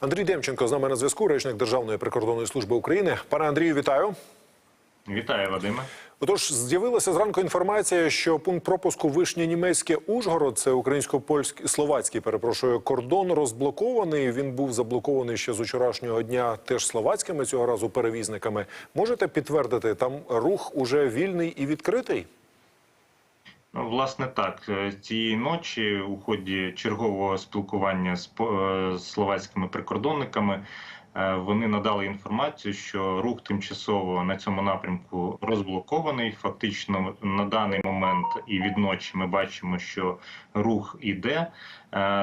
Андрій Демченко з нами на зв'язку, речник Державної прикордонної служби України. Пане Андрію, вітаю. Вітаю, Вадиме. Отож, з'явилася зранку інформація, що пункт пропуску Вишнє німецьке Ужгород, це українсько-польський словацький, перепрошую, кордон розблокований. Він був заблокований ще з вчорашнього дня, теж словацькими цього разу перевізниками. Можете підтвердити, там рух уже вільний і відкритий? Ну, власне, так Е, цієї ночі у ході чергового спілкування з е, словацькими прикордонниками е, вони надали інформацію, що рух тимчасово на цьому напрямку розблокований. Фактично, на даний момент і від ночі ми бачимо, що рух іде.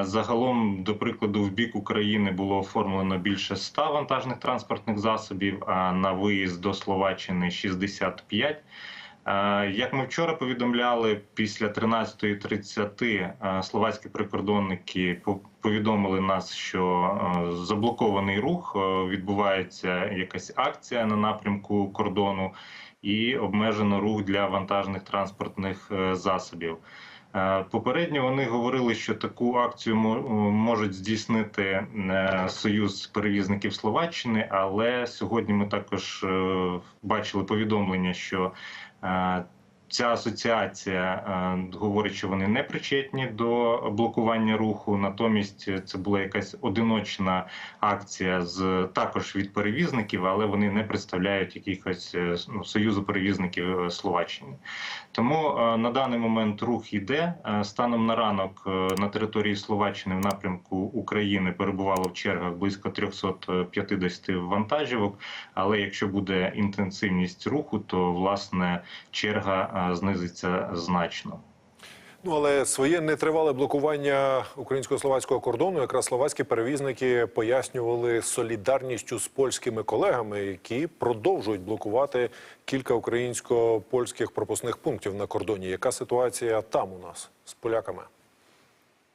Загалом, до прикладу, в бік України було оформлено більше 100 вантажних транспортних засобів, а на виїзд до Словаччини 65. Е, Як ми вчора повідомляли, після 13.30 е, словацькі прикордонники по- повідомили нас, що е, заблокований рух відбувається якась акція на напрямку кордону і обмежено рух для вантажних транспортних засобів. Е, Попередньо вони говорили, що таку акцію можуть здійснити е, Союз перевізників Словаччини, але сьогодні ми також е, бачили повідомлення, що е, ця асоціація е, говорить, що вони не причетні до блокування руху. Натомість це була якась одиночна акція з також від перевізників, але вони не представляють якихось е, ну, союзу перевізників е, Словаччини. Тому на даний момент рух іде. Станом на ранок на території Словаччини в напрямку України перебувало в чергах близько 350 вантажівок. Але якщо буде інтенсивність руху, то власне черга знизиться значно. Ну але своє нетривале блокування українсько-словацького кордону якраз словацькі перевізники пояснювали солідарністю з польськими колегами, які продовжують блокувати кілька українсько-польських пропускних пунктів на кордоні. Яка ситуація там у нас з поляками?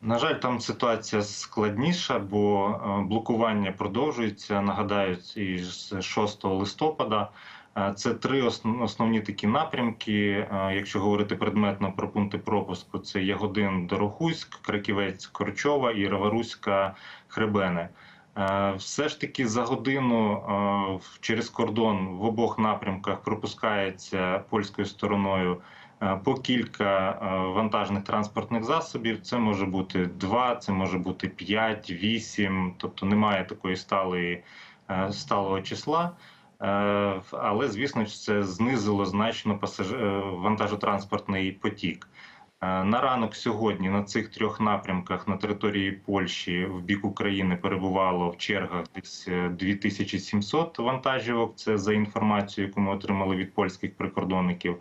На жаль, там ситуація складніша, бо е, блокування продовжується. Нагадаю, і з 6 листопада. Це три основні такі напрямки. Якщо говорити предметно про пункти пропуску, це Ягодин, Дорохуськ, Краківець, Корчова і Раваруська, Хребене. Все ж таки за годину через кордон в обох напрямках пропускається польською стороною по кілька вантажних транспортних засобів. Це може бути два, це може бути п'ять, вісім, тобто немає такої сталої сталого числа. Е, Але звісно ж це знизило значно пасаж... е, вантажотранспортний потік. Е, На ранок сьогодні на цих трьох напрямках на території Польщі в бік України перебувало в чергах десь е, 2700 вантажівок. Це за інформацією, яку ми отримали від польських прикордонників.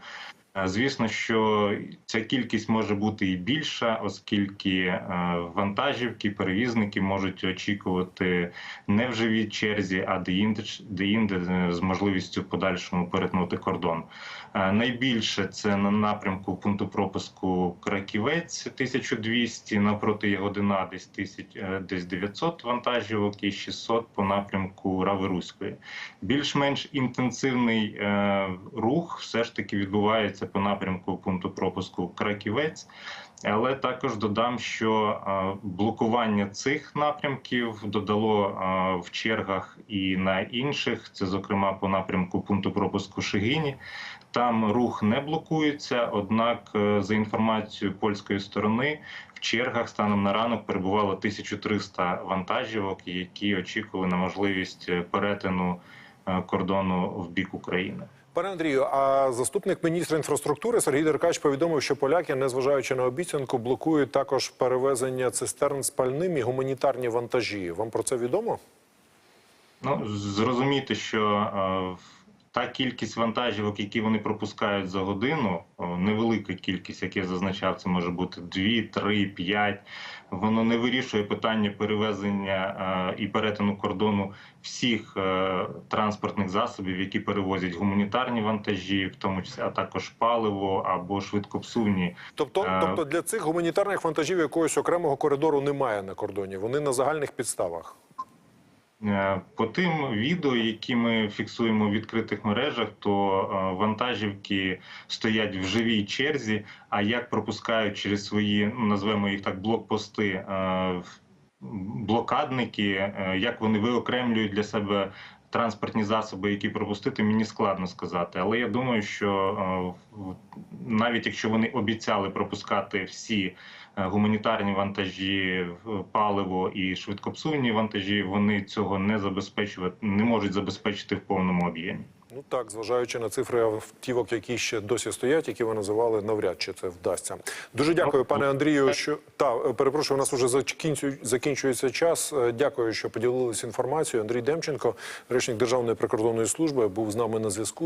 Звісно, що ця кількість може бути і більша, оскільки е, вантажівки, перевізники можуть очікувати не в живій черзі, а де-інде, де-інде е, з можливістю в подальшому перетнути кордон. Найбільше це на напрямку пункту пропуску Краківець 1200, напроти Ягодина десь, тисяч, е, десь 900 вантажівок і 600 по напрямку Раверуської. Більш-менш інтенсивний рух все ж таки відбувається по напрямку пункту пропуску Краківець. Але також додам, що е, блокування цих напрямків додало е, в чергах і на інших, це зокрема по напрямку пункту пропуску Шигині. Там рух не блокується. Однак, е, за інформацією польської сторони, в чергах станом на ранок перебувало 1300 вантажівок, які очікували на можливість перетину кордону в бік України. Пане Андрію, а заступник міністра інфраструктури Сергій Деркач повідомив, що поляки, незважаючи на обіцянку, блокують також перевезення цистерн з пальним і гуманітарні вантажі. Вам про це відомо? Ну зрозуміти, що е, та кількість вантажівок, які вони пропускають за годину, невелика кількість, як я зазначав, це може бути 2, 3, 5, Воно не вирішує питання перевезення і перетину кордону всіх е, транспортних засобів, які перевозять гуманітарні вантажі, в тому числі а також паливо або швидкопсувні Тобто, Е, тобто для цих гуманітарних вантажів якогось окремого коридору немає на кордоні. Вони на загальних підставах. Е, По тим відео, які ми фіксуємо в відкритих мережах, то е, вантажівки стоять в живій черзі. А як пропускають через свої, ну назвемо їх так, блокпости е, блокадники, як вони виокремлюють для себе транспортні засоби, які пропустити, мені складно сказати. Але я думаю, що е, навіть якщо вони обіцяли пропускати всі е, гуманітарні вантажі, паливо і швидкопсувні вантажі, вони цього не забезпечувати не можуть забезпечити в повному об'ємі. Ну так, зважаючи на цифри автівок, які ще досі стоять, які ви називали, навряд чи це вдасться. Дуже дякую, пане Андрію. Що та е, перепрошую, у нас вже закінчу- закінчується час. Е, Дякую, що поділилися інформацією. Андрій Демченко, речник Державної прикордонної служби, був з нами на зв'язку.